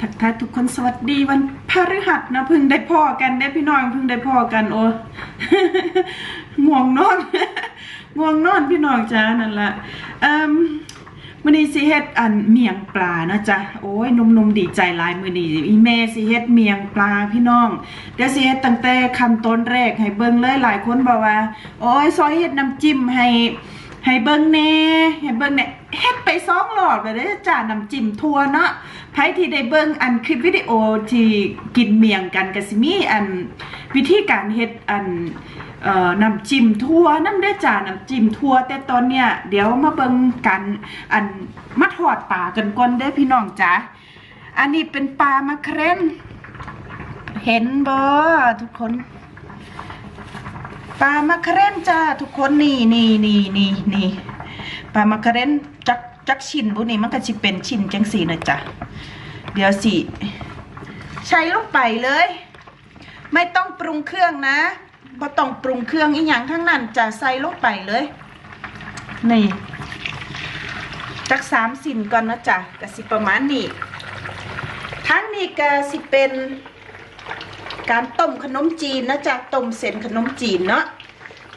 ทักทายทุกคนสวัสดีวันพฤหัสนะเพิ่งได้พ่อกันได้พี่น้องเพิ่งได้พ่อกันโอ้ง่วงนอนง่วงนอนพี่น้องจ้านั่นละอ่มมื้อนี้สิเฮ็ดอันเมียงปลานะจ๊ะโอ้ยนุ่มๆดีใจหลายมือนี้อีแม่สิเฮ็ดเมียงปลาพี่น้องเดี๋ยวสิเฮ็ดตั้งแต่ขั้นตอนแรกให้เบิ่งเลยหลายคนบอกว่า โอ้ยซอยเฮ็ดน้ำจิ้มให้ ให้เบิ่งแน่ให้เบิ่งแน่เฮ็ดไปสองรอบเลยเด้จ้าน้ำจิ้มทัวเนาะไผที่ได้เบิ่งอันคลิปวิดีโอที่กินเมียงกันก็สิมีอันวิธีการเฮ็ดอันเอ่อน้ำจิ้มทั่วน้ำเด้จ้าน้ำจิ้มทั่วแต่ตอนเนี้ยเดี๋ยวมาเบิ่งกันอันมาทอดปลากันก่อนเด้พี่น้องจ้าอันนี้เป็นปลามะเครนเห็นบ่ทุกคน ปลามะเครนจ้าทุกคนนี่นี่นี่นี่นี่ปลามะเครนจักจักชิ้นบุนี่มันก็สิเป็นชิ้นจังสีนะจ๊ะเดี๋ยวสิใช้ลงไปเลย ไม่ต้องปรุงเครื่องนะบ่ต้องปรุงเครื่องอีหยังทั้งนั้นจะใส่ลงไปเลย นี่จักสามสินก่อนนะจ๊ะก็สิประมาณนี้ทั้งนี้ก็สิเป็น การต้มขนมจีนนะจ๊ะต้มเส้นขนมจีนเนาะ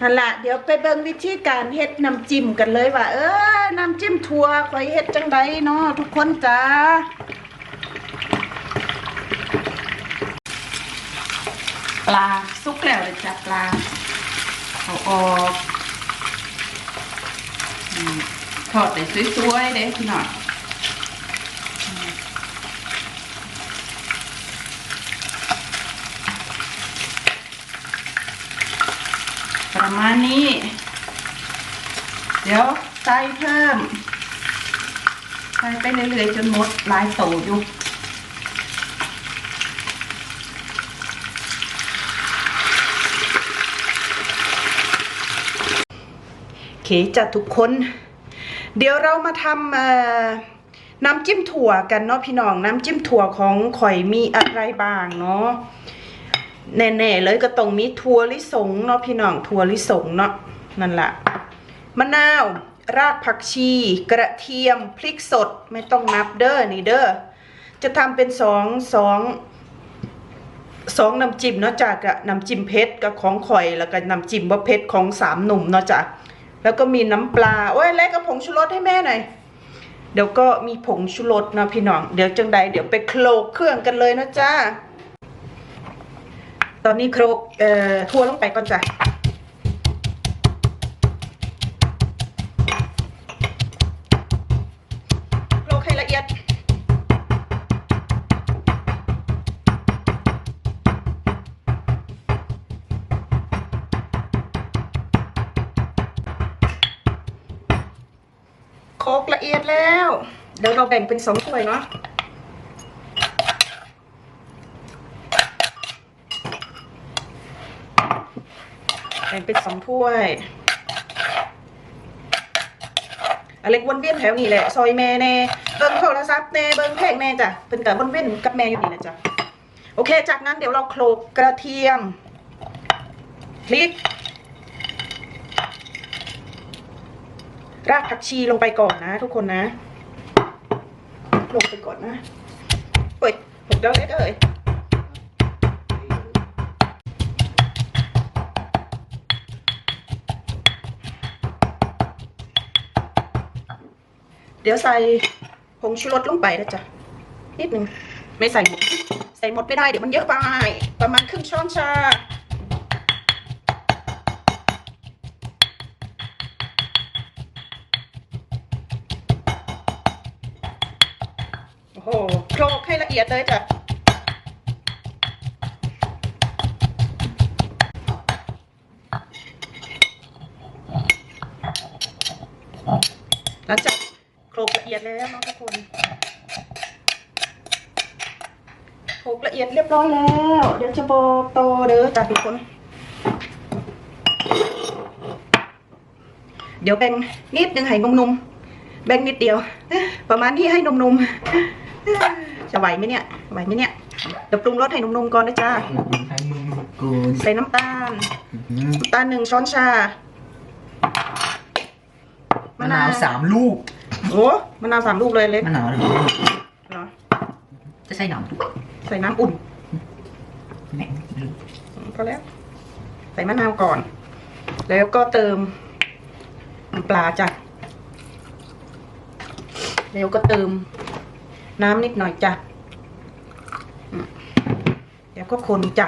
นั่นแหละเดี๋ยวไปเบิ่งวิธีการเฮ็ดน้ำจิ้มกันเลยว่า เออน้ำจิ้มถั่วข่อยเฮ็ดจังไดเนาะทุกคนจ้าปลาสุกแล้วเลยจ้ะปลาเอาออกทอดได้สวยๆเด้พี่น้อง ประมาณนี้ เดี๋ยวใส่เพิ่ม ใส่ไปเรื่อยๆจนหมดลายโตอยู่โอเคจ้ะทุกคน เดี๋ยวเรามาทำน้ำจิ้มถั่วกันเนาะพี่น้อง น้ำจิ้มถั่วของข่อยมีอะไรบ้างเนาะ แน่ๆเลยก็ต้องมีถั่วลิสงเนาะพี่น้องถั่วลิสงเนาะนั่นแหละมะนาวรากผักชี กระเทียมพริกสดไม่ต้องนับเด้อนี่เด้อจะทำเป็นสองสองสองน้ำจิ้มเนาะจ้ะกับน้ำจิ้มเผ็ดกับของข่อยแล้วก็น้ำจิ้มว่าเผ็ดของสามหนุ่มเนาะจ้ะแล้วก็มีน้ำปลาโอ้ยเล็กกับผงชูรสให้แม่หน่อยเดี๋ยวก็มีผงชูรสนะพี่น้องเดี๋ยวจังใดเดี๋ยวไปโคลกเครื่องกันเลยนะจ้า ตอนนี้โครกเอ่อทั่วลงไปก่อนจ้ะโครกให้ละเอียดโครกละเอียดแล้ว เดี๋ยวเราแบ่งเป็นสองถ้วยเนาะ แบ่งเป็นสองถ้วยอเล็กวนเวียนแถวนี้แหละ ซอยแม่แน่เบิ่งโทรศัพท์แน่เบิ่งเพลงแน่จ้ะเป็นกับวนเวียนกับแม่อยู่นี่แหละจ้ะโอเค จากนั้นเดี๋ยวเราโขลกกระเทียมพริก รากผักชีลงไปก่อนนะ ทุกคนนะ ลงไปก่อนนะเปิดหกแล้เล็กเอ้ย เดี๋ยวใส่ผงชูรสลงไปนะจ๊ะนิดนึงไม่ใส่หมด ใส่หมดไม่ได้เดี๋ยวมันเยอะไป ประมาณครึ่งช้อนชาโอ้โหโคลกให้ละเอียดเลยจ้ะหลังจากโคลกละ อียดแล้วเนาะทุกคนโคลกละเอียดเรียบร้อยแล้ว เดี๋ยวจะบอกต่อเด้อจ้ะทุกคน เดี๋ยวแบ่งนิดนึงให้นุ่มๆแบ่งนิดเดียว ประมาณที่ให้นุ่มๆจะไหวไหมเนี่ยไหวไหมเนี่ยเดี๋ยวปรุงรสให้นุ่มๆก่อนนะจ้าใช้มือหมดกูใส่น้ำตาลน้ำตาลหนึ่งช้อนชามะนาวสามลูก โอ้มะนาวสามลูกเลยเล็กมะนาวหนึ่งลูกเหรอจะใส่น้ำด้วยใส่น้ำอุ่นแม่งลืมพอแล้ว ใส่มะนาวก่อน แล้วก็เติมน้ำปลาจ้ะแล้วก็เติมน้ำนิดหน่อยจ้ะอืมแล้วก็คนจ้ะ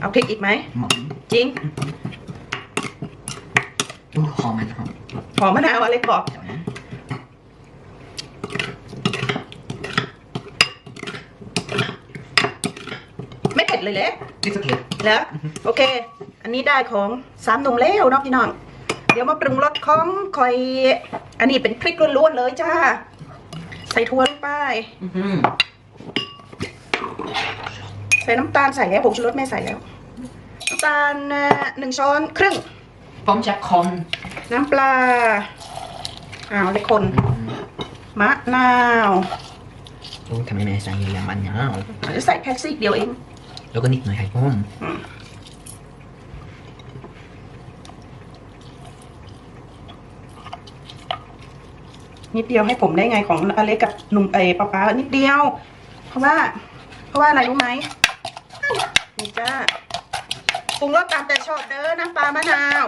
เอาพริกอีกไหมหมอนจริงอู้ หอมมันหอมหอมมะนาวอะไรบอกเดี๋ยวนะไม่เผ็ดเลยแหละนี่สเก็ตแล้วโอเค อันนี้ได้ของสามหนุ่มแล้วเนาะพี่น้อง เดี๋ยวมาปรุงรสของคอย อันนี้เป็นพริกล้วนๆเลยจ้า ใส่ถั่วลงไปอื้อหือใส่น้ำตาลใส่แล้วผงชูรสแม่ใส่แล้ว น้ำตาลเอ่อหนึ่งช้อนครึ่ง ผมจะคอนน้ำปลาอ้าวเลยคน มะนาวโอ้ทำไมแม่ใส่เยอะมันเนาะจะใส่แค่ซีกเดียวเอง แล้วก็นิดหน่อยไข่ต้มนิดเดียวให้ผมได้ไงของอเล็กกับหนุ่มเอป้าป๊านิดเดียว เพราะว่า เพราะว่าอะไรรู้ไหมนี่จ้าปรุงรสตามใจชอบเด้อน้ำปลามะนาว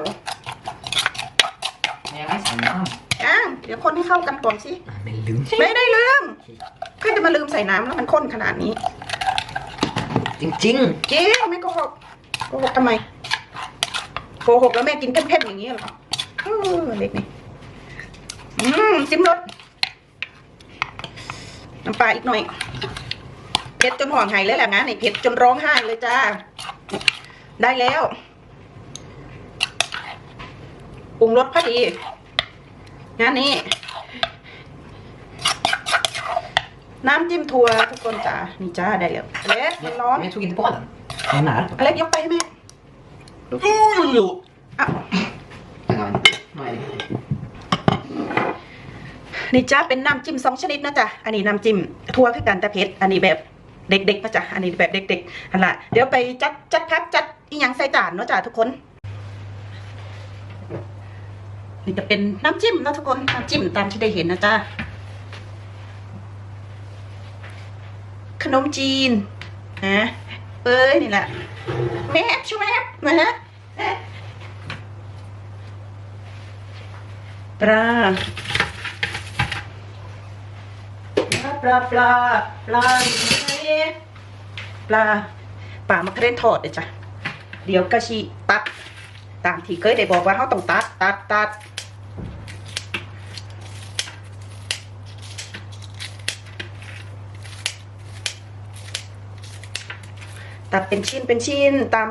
แม่ไม่ใส่น้อะเดี๋ยวคนให้เข้ากันก่อนสิำอะไม่ลืมไม่ได้ลืมใครจะมาลืมใส่น้ำแล้วมันข้นขนาดนี้จริงจริงไม่โกหกโกหกทำไมโกหกแล้วแม่กินเผ็ดๆอย่างนี้เหรอเออเล็กนี่อืมซิมรสน้ำปลาอีกหน่อยเผ็ดจนห่องไห้เลยแหละนะนี่เผ็ดจนร้องไห้เลยจ้า ได้แล้ว ปรุงรสพอดีงานนี้น้ำจิ้มถั่วทุกคนจ้านี่จ้าได้แล้วอเล็กมันร้อนแม่ช่วยกินทุกวันไม่หนาอเล็กยกไปให้แม่อู้อยู่อะแต่ก่อนหน่อยนี่จ้าเป็นน้ำจิ้มสองชนิดนะจ๊ะ อันนี้น้ำจิ้มทั่วคือกันแต่เผ็ด อันนี้แบบเด็กๆนะจ๊ะ อันนี้แบบเด็กๆอันละเดี๋ยวไปจัดจัดพักจัดอีหยังใส่จานเนาะจ้ะทุกคน นี่จะเป็นน้ำจิ้มนะทุกคนน้ำจิ้มตามที่ได้เห็นนะจ๊ะขนมจีนฮะเอ้ยนี่แหละแมบชูแมบนะฮะปลาปลาปลาปลาปลาปลามะเขือทอดเลยจ้ะเดี๋ยวกะชีตัดตามที่เคยได้บอกว่าเขาต้องตัดตัดตัด ตัดเป็นชิ้นเป็นชิ้นตาม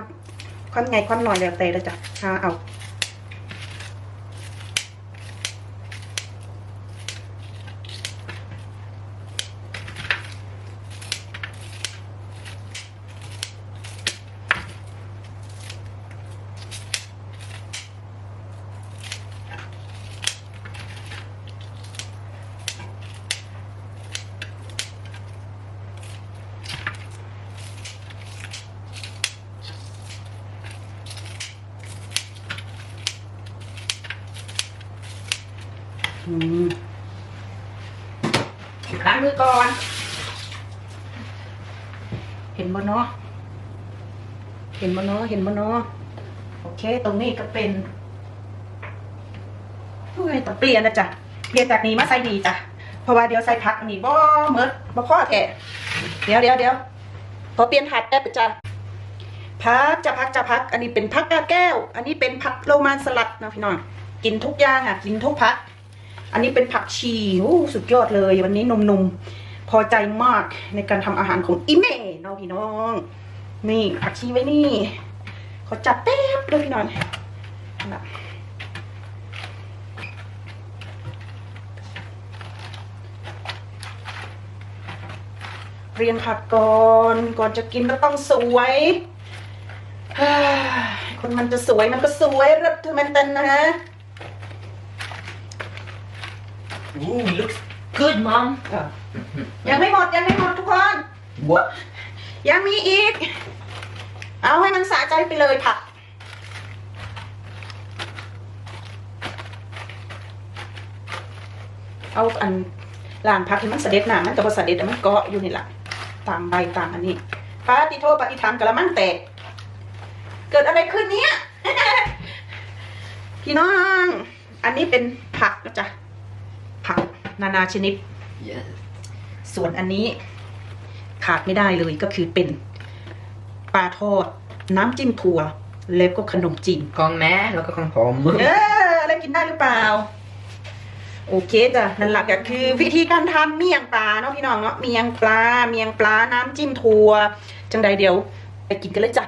ความไงความหน่อยแล้วแต่เละจ้ะหาเอา ล้างมือก่อน เห็นบ่เนาะ เห็นบ่เนาะ เห็นบ่เนาะ โอเค ตรงนี้ก็เป็นเฮ้ยต้องเปลี่ยนนะจ๊ะ เปลี่ยนจากนี้มาใส่ดีจ้ะ เพราะว่าเดี๋ยวใส่ผักนนี้บ่เมิดบ่พอแท้เดี๋ยวเดี๋ยวเดี๋ยวขอเปลี่ยนหัดแป๊บจ้ะพักจะพักจะพัก อันนี้เป็นพักกาแก้ว อันนี้เป็นผักโรมันสลัดนะพี่น้อง กินทุกอย่างอะ กินทุกพัก อันนี้เป็นผักชีโอ้สุดยอดเลยวันนี้นุ่มๆพอใจมากในการทำอาหารของอีเม่เนาะพี่น้อง นี่ผักชีไว้นี่ขอจัดแป๊บเลยพี่น้องนะเรียนผักก่อนก่อนจะกินก็ต้องสวยคนมันจะสวยมันก็สวยรัตมันตันนะฮะ อู้ looks good mom อะยังไม่หมดยังไม่หมดทุกคน what ยังมีอีก เอาให้มันสะใจไปเลยผักพเอาอันล้างผักให้มันเสด็จน้ำมันจะบ่เสด็จแต่มันเกาะอยู่นี่ล่ะตามใบตามอันนี้ปาติโทปฏิธรรมกะละมังแตก เกิดอะไรขึ้นเนี่ยพี่น้อง อันนี้เป็นผักนะจ๊ะผัก นานาชนิด yes ส่วนอันนี้ขาดไม่ได้เลยก็คือเป็นปลาทอด น้ำจิ้มถั่ว แล้วก็ขนมจีนของแม่แล้วก็ของผมเอออะไรกินได้หรือเปล่า โอเคจ้ะนั่นหลักก็คือ วิธีการทำเมี่ยงปลาเนาะพี่น้องเนาะเมี่ยงปลาเมี่ยงปลาน้ำจิ้มถั่วจังใดเดี๋ยว ไปกินกันเลยจ้ะ